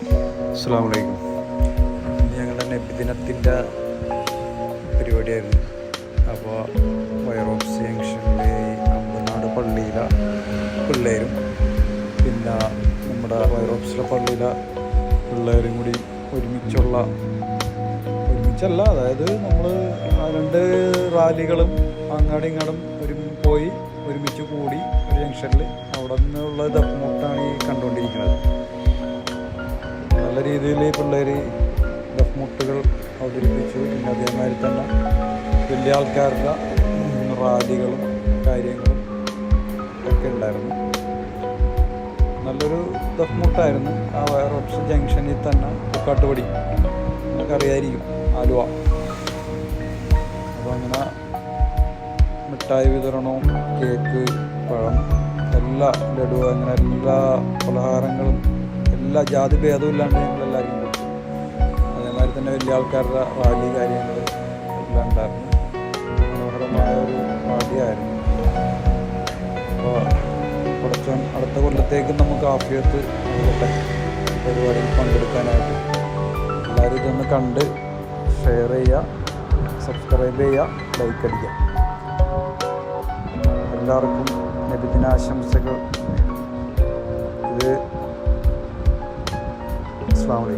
അസ്സാം വലൈക്കും ഞങ്ങളുടെ നബിദിനത്തിന്റെ പരിപാടിയായിരുന്നു. അപ്പോൾ വയറോപ്സ് ജംഗ്ഷനിലെ അമ്പനാട് പള്ളിയിലെ പിള്ളേരും പിന്നെ നമ്മുടെ വയറോപ്സിലെ പള്ളിയിലെ പിള്ളേരും കൂടി ഒരുമിച്ചുള്ള ഒരുമിച്ചല്ല അതായത് നമ്മൾ രണ്ട് റാലികളും അങ്ങാടും ഇങ്ങാടും ഒരു പോയി ഒരുമിച്ച് കൂടി ഒരു ജംഗ്ഷനിൽ അവിടെ നിന്നുള്ള ദഫ്മുട്ടാണ് ഈ കണ്ടുകൊണ്ടിരിക്കുന്നത്. നല്ല രീതിയിൽ പിള്ളേർ ദഫ്മുട്ടുകൾ അവതരിപ്പിച്ചു. പിന്നെ അതേമാതിരി തന്നെ വലിയ ആൾക്കാരുടെ റാലികളും കാര്യങ്ങളും ഒക്കെ ഉണ്ടായിരുന്നു. നല്ലൊരു ദഫ്മുട്ടായിരുന്നു ആ വയർ ഓപ്ഷൻ ജംഗ്ഷനിൽ തന്നെ കാട്ടുപടി നമുക്ക് അറിയായിരിക്കും ആലുവ. അപ്പോൾ അങ്ങനെ മിഠായി വിതരണവും കേക്ക് പഴം എല്ലാ ലഡു അങ്ങനെ എല്ലാ പലഹാരങ്ങളും എല്ലാ ജാതി ഭേദവും ഇല്ലാണ്ട് ഞങ്ങൾ എല്ലാവരും കൊടുത്തു അതേമാതിരി തന്നെ വലിയ ആൾക്കാരുടെ വാടി കാര്യങ്ങൾ എല്ലാം ഉണ്ടായിരുന്നു. മനോഹരമായ ഒരു റാലിയായിരുന്നു അപ്പോൾ കുറച്ചും അടുത്ത കൊല്ലത്തേക്ക് നമുക്ക് ആഫിയത്ത് നൽകട്ടെ പരിപാടിയിൽ പങ്കെടുക്കാനായിട്ട്. എല്ലാവരും ഇതൊന്ന് കണ്ട് ഷെയർ ചെയ്യുക സബ്സ്ക്രൈബ് ചെയ്യുക ലൈക്ക് അടിക്കുക. എല്ലാവർക്കും നബിദിനാശംസകൾ. ഇത് അസ്സാം വലൈക്കും